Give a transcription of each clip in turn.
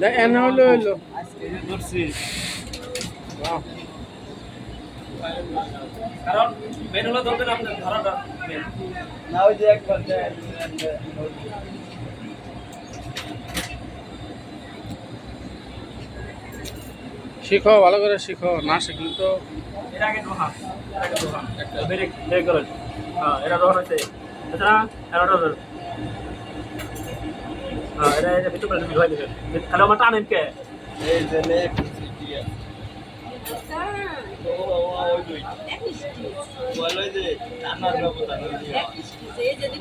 দেখ, এনে হলো হইল। আজকে যে ধরছি। বাহ। কারণ মেন হলো ধরবেন আপনার ধরাটা না ওই যে একবার শিখো ভালো করে শিখো। না শিখলে তো এর আগে এর আগে দোহা। বেরে বেরে করে হ্যাঁ এটা হচ্ছে এটা এটা ভিতরে করে ধুই দিবেন তাহলে আমার টানেন কে এই যে লেখ দিয়া ও ও ওই দুই বলো যে রান্নার ব্যবস্থা করে দিয়া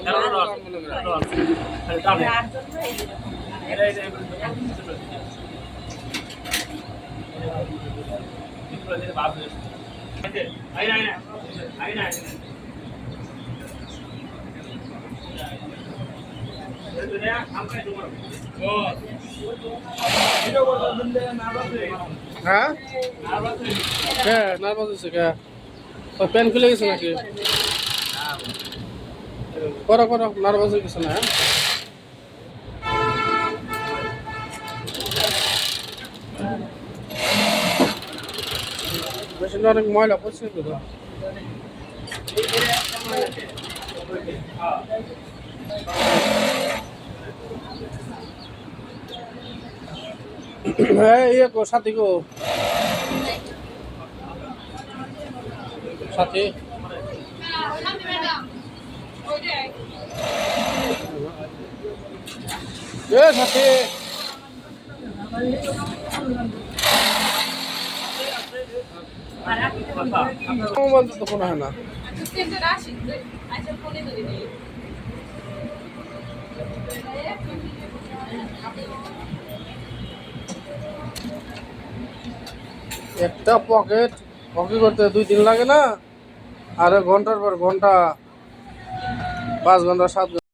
এটা ধর ধর তাহলে টানেন এটা এটা ভিতরে দিলে বাদ যাবে আই না আই হ্যাঁ? কে নার্ভাস হচ্ছে কে? খুলে গেছে নাকি? করো নার্ভাস হয়ে গেছে না হ্যাঁ? অনেক ময়লা হ্যাঁ ইয়ে কো সাথী গো সাথী। এ সাথী। মোবাইল তো ফোন হয় না। একটা পকেট পকেট করতে দুই দিন লাগে না, আর ঘণ্টার পর ঘণ্টা, পাঁচ ঘণ্টা, সাত